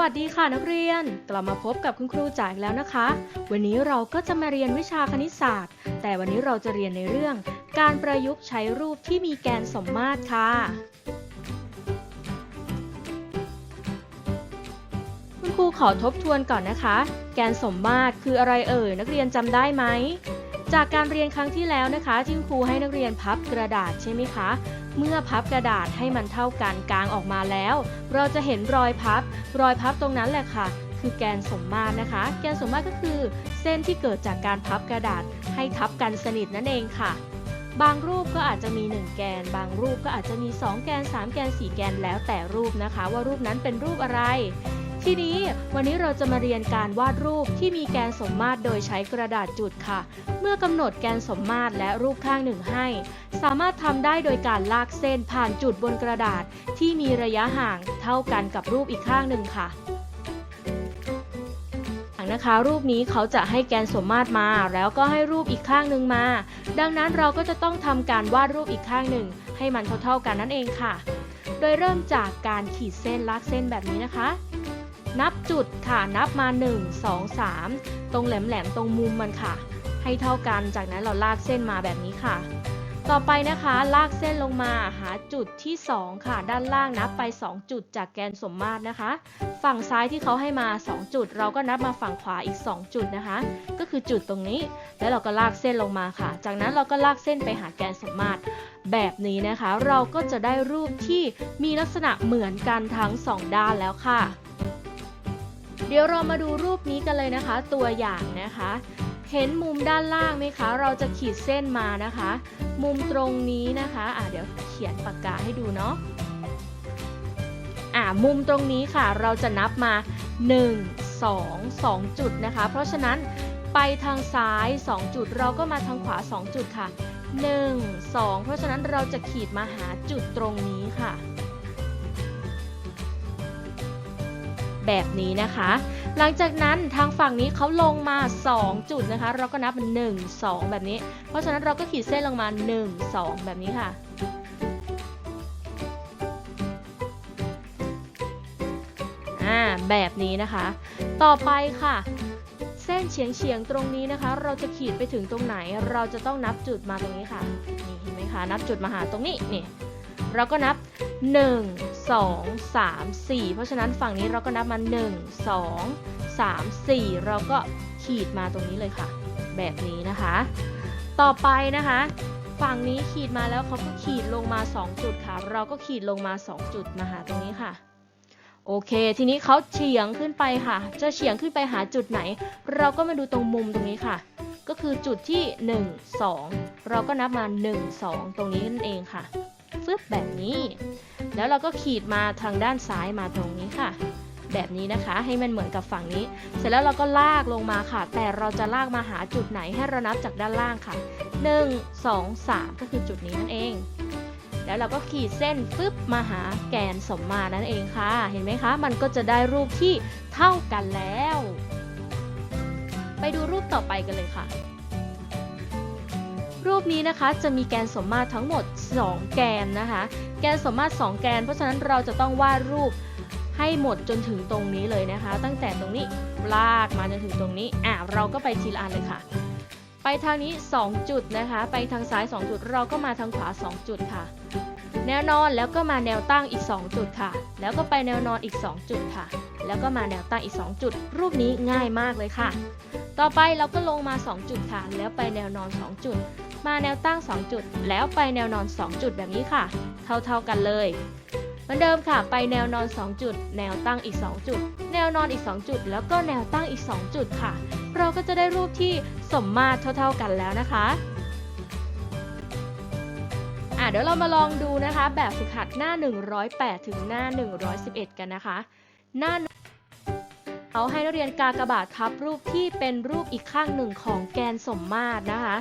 วัสดีค่ะนักเรียน กลับมาพบกับคุณครูจ่ายแล้วนะคะ วันนี้เราก็จะมาเรียนวิชาคณิตศาสตร์ แต่วันนี้เราจะเรียนในเรื่อง การประยุกต์ใช้รูปที่มีแกนสมมาตรค่ะ คุณครูขอทบทวนก่อนนะคะ แกนสมมาตรคืออะไรเอ่ยนักเรียนจำได้ไหมจากการเรียนครั้งที่แล้วนะคะที่คุณครูให้นักเรียนพับกระดาษใช่ไหมคะ เมื่อพับกระดาษให้มันเท่ากันกลางออกมาแล้ว เราจะเห็นรอยพับ รอยพับตรงนั้นแหละค่ะ คือแกนสมมาตรนะคะ แกนสมมาตรก็คือ เส้นที่เกิดจากการพับกระดาษให้ทับกันสนิทนั่นเองค่ะบางรูปก็อาจจะมี 1 แกน บางรูปก็อาจจะมี 2 แกน 3 แกน 4 แกนแล้วแต่รูปนะคะ ว่ารูปนั้นเป็นรูปอะไร ทีนี้วันนี้เราจะมาเรียนการวาดรูปที่มีแกนสมมาตรโดยใช้กระดาษจุดค่ะ เมื่อกำหนดแกนสมมาตรและรูปข้างหนึ่งให้ สามารถทำได้โดยการลากเส้นผ่านจุดบนกระดาษที่มีระยะห่างเท่ากันกับรูปอีกข้างหนึ่งค่ะนะคะรูปนี้เขาจะให้แกนสมมาตรมา แล้วก็ให้รูปอีกข้างหนึ่งมา ดังนั้นเราก็จะต้องทำการวาดรูปอีกข้างหนึ่ง ให้มันเท่าๆกันนั่นเองค่ะ โดยเริ่มจากการขีดเส้นลากเส้นแบบนี้นะคะ นับจุดค่ะนับมา 1 2 3 ตรงแหลมๆตรงมุมมันค่ะ ให้เท่ากันจากนั้นเราลากเส้นมาแบบนี้ค่ะ ต่อไปนะคะลากเส้นลงมาหาจุดที่ 2 ค่ะ ด้านล่างนับไป 2 จุดจากแกนสมมาตรนะคะ ฝั่งซ้ายที่เขาให้มา 2 จุด เราก็นับมาฝั่งขวาอีก 2 จุดนะคะ ก็คือจุดตรงนี้ แล้วเราก็ลากเส้นลงมาค่ะ จากนั้นเราก็ลากเส้นไปหาแกนสมมาตรแบบนี้นะคะ เราก็จะได้รูปที่มีลักษณะเหมือนกันทั้ง 2 ด้านแล้วค่ะ เดี๋ยวเรามาดูรูปนี้กันเลยนะคะ ตัวอย่างนะคะ เห็นมุมด้านล่างไหมคะ เราจะขีดเส้นมานะคะ มุมตรงนี้นะคะอะเดี๋ยวเขียนปากกาให้ดูเนาะอะมุมตรงนี้ค่ะ เราจะนับมา 1 2 2 จุดนะคะ เพราะฉะนั้นไปทางซ้าย 2 จุด เราก็มาทางขวา 2 จุดค่ะ 1 2 เพราะฉะนั้นเราจะขีดมาหาจุดตรงนี้ค่ะ แบบนี้นะคะ หลังจากนั้นทางฝั่งนี้เขาลงมา 2 จุดนะคะ เราก็นับเป็น1 2 แบบนี้ เพราะฉะนั้นเราก็ขีดเส้นลงมา 1 2 แบบนี้ค่ะอ่าแบบนี้นะคะ ต่อไปค่ะเส้นเฉียงเฉียงตรงนี้นะคะ เราจะขีดไปถึงตรงไหน เราจะต้องนับจุดมาตรงนี้ค่ะ นี่เห็นไหมคะ นับจุดมาหาตรงนี้ นี่ เราก็นับ 1 2 3 4 เพราะฉะนั้นฝั่งนี้เราก็นับมา 1 2 3 4 เราก็ขีดมาตรงนี้เลยค่ะ แบบนี้นะคะ ต่อไปนะคะ ฝั่งนี้ขีดมาแล้วเขาก็ขีดลงมา 2 จุดค่ะ เราก็ขีดลงมา 2 จุดมาหาตรงนี้ค่ะโอเค ทีนี้เขาเฉียงขึ้นไปค่ะ จะเฉียงขึ้นไปหาจุดไหน เราก็มาดูตรงมุมตรงนี้ค่ะ ก็คือจุดที่ 1 2 เราก็นับมา 1 2 ตรงนี้นั่นเองค่ะ ฟึบแบบนี้ แล้วเราก็ขีดมาทางด้านซ้ายมาตรงนี้ค่ะ แบบนี้นะคะให้มันเหมือนกับฝั่งนี้ เสร็จแล้วเราก็ลากลงมาค่ะ แต่เราจะลากมาหาจุดไหนให้เรานับจากด้านล่างค่ะ 1 2 3 ก็คือจุดนี้นั่นเอง แล้วเราก็ขีดเส้นฟึบมาหาแกนสมมานั่นเองค่ะ เห็นไหมคะ มันก็จะได้รูปที่เท่ากันแล้ว ไปดูรูปต่อไปกันเลยค่ะ รูปนี้นะคะจะมีแกนสมมาตรทั้งหมด 2 แกนนะคะ แกนสมมาตร 2 แกน เพราะฉะนั้นเราจะต้องวาดรูปให้หมดจนถึงตรงนี้เลยนะคะ ตั้งแต่ตรงนี้ลากมาจนถึงตรงนี้อะเราก็ไปทีละอันเลยค่ะ ไปทางนี้ 2 จุดนะคะ ไปทางซ้าย 2 จุด เราก็มาทางขวา 2 จุดค่ะ แนวนอนแล้วก็มาแนวตั้งอีก 2 จุดค่ะ แล้วก็ไปแนวนอนอีก 2 จุดค่ะ แล้วก็มาแนวตั้งอีก 2 จุด รูปนี้ง่ายมากเลยค่ะ ต่อไปเราก็ลงมา 2 จุดค่ะ แล้วไปแนวนอน 2 จุด มาแนวตั้ง 2 จุด แล้วไปแนวนอน 2 จุดแบบนี้ค่ะ เท่าๆกันเลยเหมือนเดิมค่ะ ไปแนวนอน 2 จุด แนวตั้งอีก 2 จุด แนวนอนอีก 2 จุด แล้วก็แนวตั้งอีก 2 จุดค่ะ เราก็จะได้รูปที่สมมาตรเท่า ๆกันแล้วนะคะอะเดี๋ยวเรามาลองดูนะคะ แบบฝึกหัดหน้า 108 ถึงหน้า 111 กันนะคะ หน้าเอาให้นักเรียนกากบาททับรูปที่เป็นรูปอีกข้างหนึ่งของแกนสมมาตรนะคะ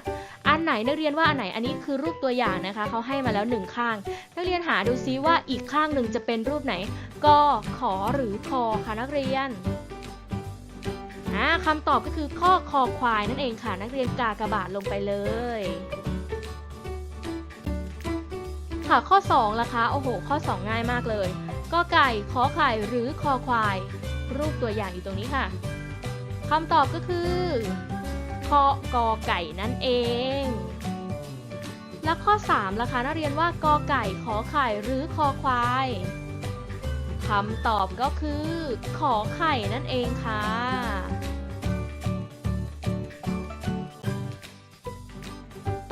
อันไหนนักเรียนว่าอันไหนอันนี้คือรูปตัวอย่างนะคะเขาให้มาแล้วหนึ่งข้าง นักเรียนหาดูซิว่าอีกข้างหนึ่งจะเป็นรูปไหนกขอหรือคอคะนักเรียน อ่าคำตอบก็คือข้อคอควายนั่นเองค่ะ นักเรียนกากบาทลงไปเลย ค่ะข้อ2ล่ะคะโอ้โห ข้อ 2 ง่ายมากเลยก็ไก่ขอไข่หรือคอควาย รูปตัวอย่างอยู่ตรงนี้ค่ะคำตอบก็คือคอกอไก่นั่นเอง แล้วข้อ3ล่ะคะนักเรียนว่ากอไก่ขอไข่หรือคอควายคำตอบก็คือ ขอไข่นั่นเองค่ะ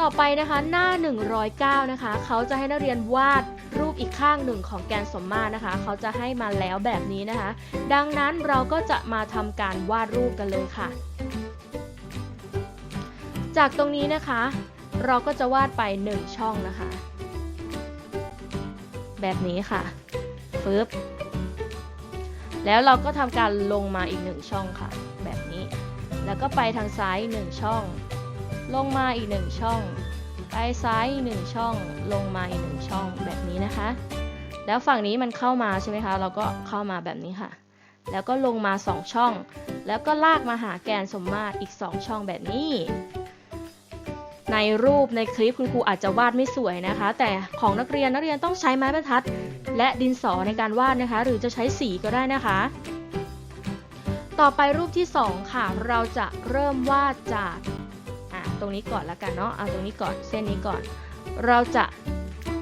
อไปนะคะหน้า 109 นะคะ เขาจะให้นักเรียนวาดรูปอีกข้างหนึ่งของแกนสมมาตรนะคะ เขาจะให้มาแล้วแบบนี้นะคะ ดังนั้นเราก็จะมาทำการวาดรูปกันเลยค่ะ จากตรงนี้นะคะ เราก็จะวาดไป 1 ช่องนะคะ แบบนี้ค่ะฟึบแล้วเราก็ทำการลงมาอีก1ช่องค่ะ แบบนี้ แล้วก็ไปทางซ้าย 1 ช่อง ลงมาอีก 1 ช่อง ไปซ้ายอีกหนึ่งช่อง ลงมาอีกหนึ่งช่องแบบนี้นะคะ แล้วฝั่งนี้มันเข้ามาใช่ไหมคะ เราก็เข้ามาแบบนี้ค่ะ แล้วก็ลงมา 2 ช่อง แล้วก็ลากมาหาแกนสมมาตรอีก 2 ช่องแบบนี้ ในรูปในคลิปคุณครูอาจจะวาดไม่สวยนะคะ แต่ของนักเรียนนักเรียนต้องใช้ไม้บรรทัด และดินสอในการวาดนะคะ หรือจะใช้สีก็ได้นะคะต่อไปรูปที่ 2 ค่ะ เราจะเริ่มวาดจาก ตรงนี้ก่อนละกันเนาะเอาตรงนี้ก่อนเส้นนี้ก่อน เราจะ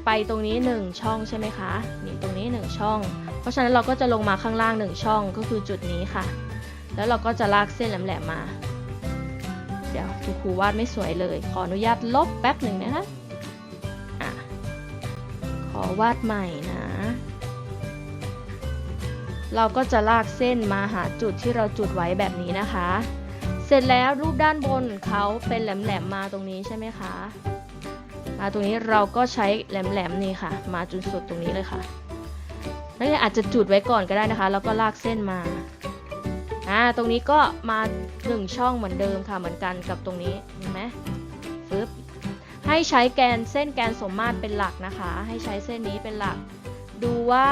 ไปตรงนี้ 1 ช่องใช่ไหมคะนี่ตรงนี้ 1 ช่อง เพราะฉะนั้นเราก็จะลงมาข้างล่าง 1 ช่องก็คือจุดนี้ค่ะ แล้วเราก็จะลากเส้นแหลมๆมา เดี๋ยวครูครูวาดไม่สวยเลย ขออนุญาตลบแป๊บหนึ่งนะคะอะขอวาดใหม่นะเราก็จะลากเส้นมาหาจุดที่เราจุดไว้แบบนี้นะคะ เสร็จแล้วรูปด้านบนเขาเป็นแหลมๆมาตรงนี้ใช่ไหมคะมาตรงนี้เราก็ใช้แหลมๆนี่ค่ะ มาจนสุดตรงนี้เลยค่ะนักเรียนอาจจะจุดไว้ก่อนก็ได้นะคะ แล้วก็ลากเส้นมาอ่าตรงนี้ก็มาหนึ่งช่องเหมือนเดิมค่ะเหมือนกันกับตรงนี้เห็นไหมฟึบให้ใช้แกนเส้นแกนสมมาตรเป็นหลักนะคะ ให้ใช้เส้นนี้เป็นหลัก ดูว่า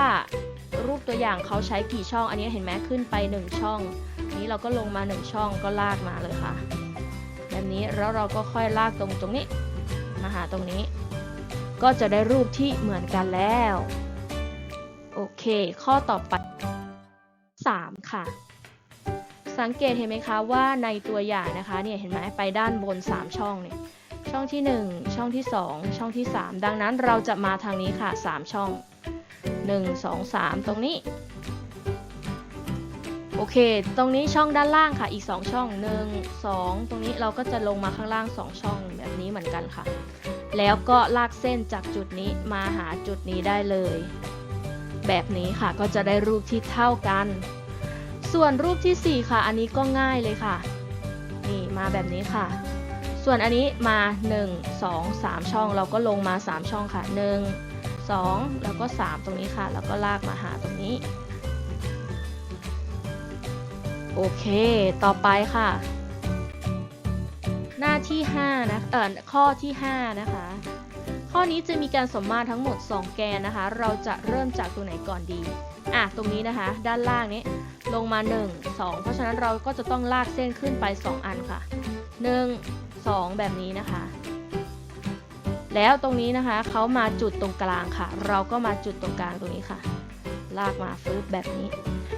รูปตัวอย่างเขาใช้กี่ช่อง อันนี้เห็นไหมขึ้นไปหนึ่งช่อง นี้เราก็ลงมา 1 ช่องก็ลากมาเลยค่ะ แบบนี้แล้วเราก็ค่อยลากตรงตรงนี้มาหาตรงนี้ ก็จะได้รูปที่เหมือนกันแล้ว โอเค ข้อต่อไป 3 ค่ะ สังเกตเห็นไหมคะว่าในตัวอย่างนะคะเนี่ยเห็นไหมไปด้านบน 3 ช่องเนี่ยช่องที่ 1 ช่องที่ 2 ช่องที่ 3 ดังนั้นเราจะมาทางนี้ค่ะ 3 ช่อง 1 2 3 ตรงนี้ โอเค ตรงนี้ช่องด้านล่างค่ะ อีก 2 ช่อง 1 2 ตรงนี้เราก็จะลงมาข้างล่าง 2 ช่องแบบนี้เหมือนกันค่ะ แล้วก็ลากเส้นจากจุดนี้มาหาจุดนี้ได้เลย แบบนี้ค่ะก็จะได้รูปที่เท่ากัน ส่วนรูปที่ 4 ค่ะ อันนี้ก็ง่ายเลยค่ะ นี่มาแบบนี้ค่ะส่วนอันนี้มา 1 2 3 ช่องเราก็ลงมา 3 ช่องค่ะ 1 2 แล้วก็ 3 ตรงนี้ค่ะ แล้วก็ลากมาหาตรงนี้ โอเค ต่อไปค่ะ หน้าที่5นะเอ่อข้อที่ 5 นะคะ ข้อนี้จะมีการสมมาตรทั้งหมด 2 แกนนะคะ เราจะเริ่มจากตัวไหนก่อนดีอะตรงนี้นะคะ ด้านล่างนี้ลงมา 1 2 เพราะฉะนั้นเราก็จะต้องลากเส้นขึ้นไป 2 อันค่ะ 1 2 แบบนี้นะคะ แล้วตรงนี้นะคะเขามาจุดตรงกลางค่ะ เราก็มาจุดตรงกลางตรงนี้ค่ะ ลากมาฟึบแบบนี้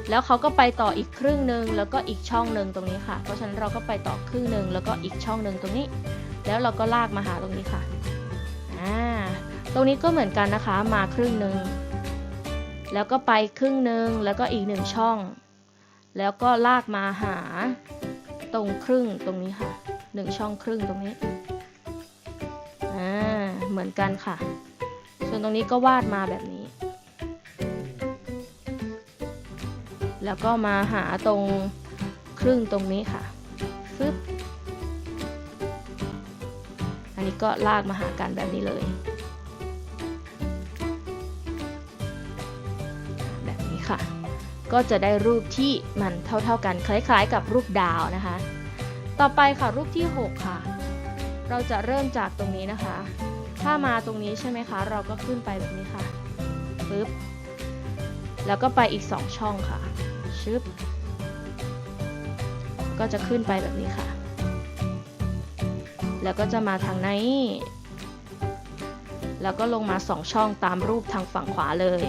แล้วเขาก็ไปต่ออีกครึ่งหนึ่งแล้วก็อีกช่องหนึ่งตรงนี้ค่ะ เพราะฉะนั้นเราก็ไปต่อครึ่งหนึ่งแล้วก็อีกช่องหนึ่งตรงนี้ แล้วเราก็ลากมาหาตรงนี้ค่ะอ่าตรงนี้ก็เหมือนกันนะคะ มาครึ่งหนึ่งแล้วก็ไปครึ่งหนึ่งแล้วก็อีกหนึ่งช่อง แล้วก็ลากมาหาตรงครึ่งตรงนี้ค่ะหนึ่งช่องครึ่งตรงนี้ เหมือนกันค่ะ ส่วนตรงนี้ก็วาดมาแบบนี้ แล้วก็มาหาตรงครึ่งตรงนี้ค่ะฟึบอันนี้ก็ลากมาหากันแบบนี้เลย แบบนี้ค่ะ ก็จะได้รูปที่มันเท่าๆกันคล้ายๆ กับรูปดาวนะคะ ต่อไปค่ะรูปที่ 6 ค่ะ เราจะเริ่มจากตรงนี้นะคะ ถ้ามาตรงนี้ใช่ไหมคะ เราก็ขึ้นไปแบบนี้ค่ะปึ๊บแล้วก็ไปอีก 2 ช่องค่ะชึบก็จะขึ้นไปแบบนี้ค่ะ แล้วก็จะมาทางไหนแล้วก็ลงมา 2 ช่องตามรูปทางฝั่งขวาเลย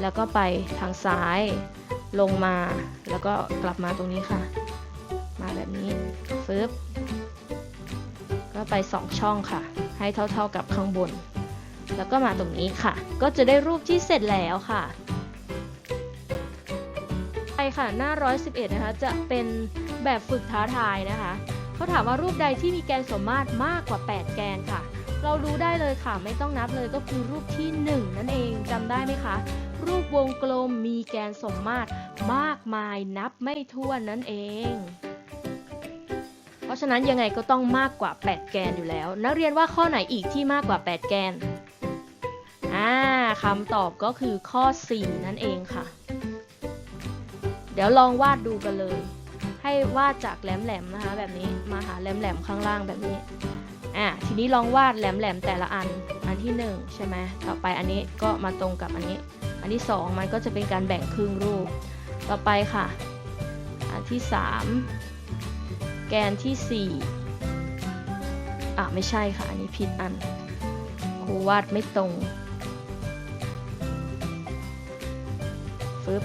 แล้วก็ไปทางซ้าย ลงมา แล้วก็กลับมาตรงนี้ค่ะ มาแบบนี้ฟึบก็ไปสองช่องค่ะ ให้เท่าๆกับข้างบน แล้วก็มาตรงนี้ค่ะ ก็จะได้รูปที่เสร็จแล้วค่ะไปค่ะหน้า 111 นะคะ จะเป็นแบบฝึกท้าทายนะคะ เขาถามว่ารูปใดที่มีแกนสมมาตรมากกว่า 8 แกนค่ะ เรารู้ได้เลยค่ะ ไม่ต้องนับเลยก็คือรูปที่ 1 นั่นเองจำได้ไหมคะ รูปวงกลมมีแกนสมมาตรมากมายนับไม่ถ้วนนั่นเอง ราะฉะนั้นยังไงก็ต้องมากกว่า 8 แกนอยู่แล้ว นักเรียนว่าข้อไหนอีกที่มากกว่า 8 แกนอ่าคำตอบก็คือข้อ 4 นั่นเองค่ะ เดี๋ยวลองวาดดูกันเลย ให้วาดจากแหลมๆนะคะ แบบนี้มาหาแหลมๆข้างล่างแบบนี้อะทีนี้ลองวาดแหลมๆแต่ละอันอันที่ 1 ใช่ไหมต่อไปอันนี้ก็มาตรงกับอันนี้ อันที่ 2 มันก็จะเป็นการแบ่งครึ่งรูป ต่อไปค่ะ อันที่ 3 กนที่ 4 อะ ไม่ใช่ค่ะ อันนี้ผิดอันครูวาดไม่ตรงฟึบ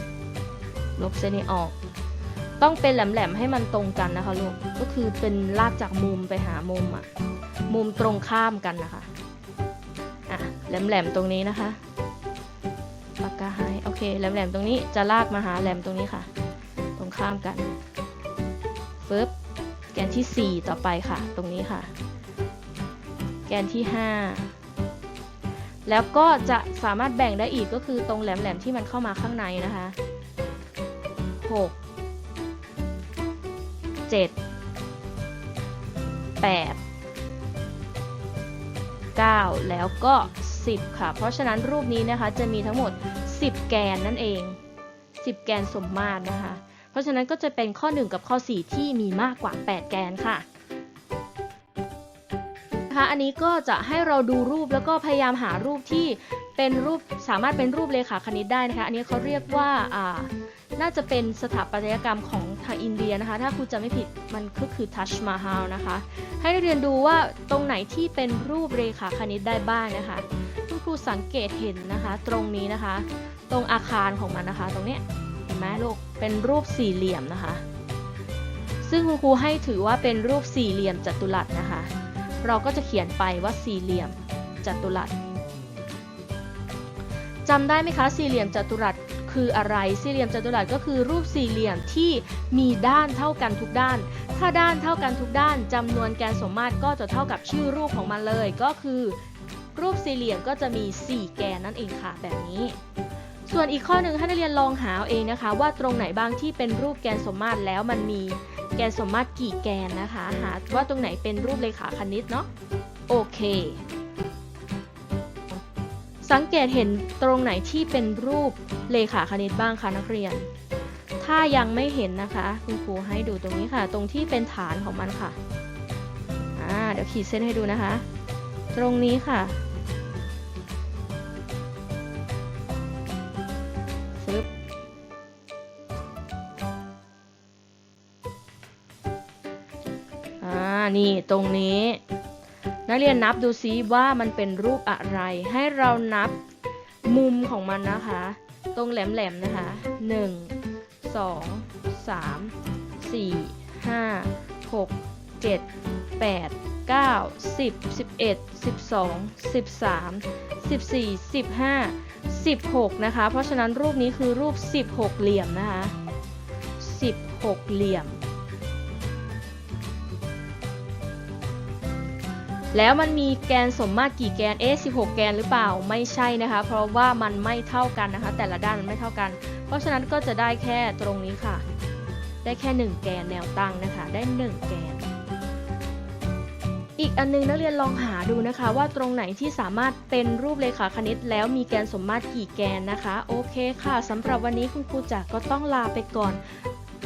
ลบเส้นนี้ออก ต้องเป็นแหลมๆให้มันตรงกันนะคะลูก ก็คือเป็นลากจากมุมไปหามุมอะมุมตรงข้ามกันนะคะ อะ แหลมๆตรงนี้นะคะ ปากกาให้โอเค แหลมๆตรงนี้จะลากมาหาแหลมตรงนี้ค่ะ ตรงข้ามกันฟึบ แกนที่ 4 ต่อไปค่ะ ตรงนี้ค่ะ แกนที่ 5 แล้วก็จะสามารถแบ่งได้อีกก็คือตรงแหลมๆที่มันเข้ามาข้างในนะคะ 6 7 8 9 แล้วก็ 10 ค่ะ เพราะฉะนั้นรูปนี้นะคะจะมีทั้งหมด 10 แกนนั่นเอง 10 แกนสมมาตรนะคะ ราะฉะนั้นก็จะเป็นข้อ 1 กับข้อ 4 ที่มีมากกว่า 8 แกนค่ะนะคะอันนี้ก็จะให้เราดูรูปแล้วก็พยายามหารูปที่เป็นรูปสามารถเป็นรูปเลขาคณิตได้นะคะ อันนี้เขาเรียกว่าอ่าน่าจะเป็นสถาปัตยกรรมของทางอินเดียนะคะ ถ้าครูจำไม่ผิดมันก็คือทัชมาฮาลนะคะ ให้นักเรียนดูว่าตรงไหนที่เป็นรูปเรขาคณิตได้บ้างนะคะคุณครูสังเกตเห็นนะคะตรงนี้นะคะ ตรงอาคารของมันนะคะ ตรงเนี้ย ไหมลูก เป็นรูปสี่เหลี่ยมนะคะ ซึ่งคุณครูให้ถือว่าเป็นรูปสี่เหลี่ยมจัตุรัสนะคะ เราก็จะเขียนไปว่าสี่เหลี่ยมจัตุรัสจำได้ไหมคะ สี่เหลี่ยมจัตุรัสคืออะไร สี่เหลี่ยมจัตุรัสก็คือรูปสี่เหลี่ยมที่มีด้านเท่ากันทุกด้าน ถ้าด้านเท่ากันทุกด้านจำนวนแกนสมมาตรก็จะเท่ากับชื่อรูปของมันเลย ก็คือ รูปสี่เหลี่ยมก็จะมี 4 แกนนั่นเองค่ะแบบนี้ ส่วนอีกข้อหนึ่งให้นักเรียนลองหาเอาเองนะคะ ว่าตรงไหนบ้างที่เป็นรูปแกนสมมาตรแล้วมันมีแกนสมมาตรกี่แกนนะคะ หาว่าตรงไหนเป็นรูปเลขาคณิตเนาะโอเค สังเกตเห็นตรงไหนที่เป็นรูปเลขาคณิตบ้างคะนักเรียน ถ้ายังไม่เห็นนะคะ คุณครูให้ดูตรงนี้ค่ะ ตรงที่เป็นฐานของมันค่ะอ่าเดี๋ยวขีดเส้นให้ดูนะคะ ตรงนี้ค่ะ นี่ตรงนี้ นักเรียนนับดูซิว่ามันเป็นรูปอะไร ให้เรานับมุมของมันนะคะ ตรงแหลมๆนะคะ 1 2 3 4 5 6 7 8 9 10 11 12 13 14 15 16 นะคะ เพราะฉะนั้นรูปนี้คือรูป 16 เหลี่ยมนะคะ 16 เหลี่ยม แล้วมันมีแกนสมมาตรกี่แกน เอ๊ะ16 แกนหรือเปล่า ไม่ใช่นะคะ เพราะว่ามันไม่เท่ากันนะคะ แต่ละด้านมันไม่เท่ากัน เพราะฉะนั้นก็จะได้แค่ตรงนี้ค่ะ ได้แค่ 1 แกนแนวตั้งนะคะ ได้ 1 แกน อีกอันนึงนักเรียนลองหาดูนะคะ ว่าตรงไหนที่สามารถเป็นรูปเลขาคณิต แล้วมีแกนสมมาตรกี่แกนนะคะ โอเคค่ะสำหรับวันนี้คุณครูจักก็ต้องลาไปก่อน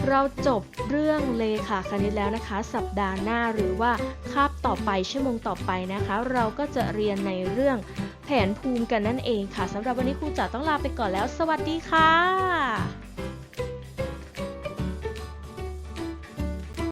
เราจบเรื่องเลขาคณิตแล้วนะคะ สัปดาห์หน้าหรือว่าคาบต่อไปชั่วโมงต่อไปนะคะ เราก็จะเรียนในเรื่องแผนภูมิกันนั่นเองค่ะสำหรับวันนี้ครูจ๋าต้องลาไปก่อนแล้ว สวัสดีค่ะ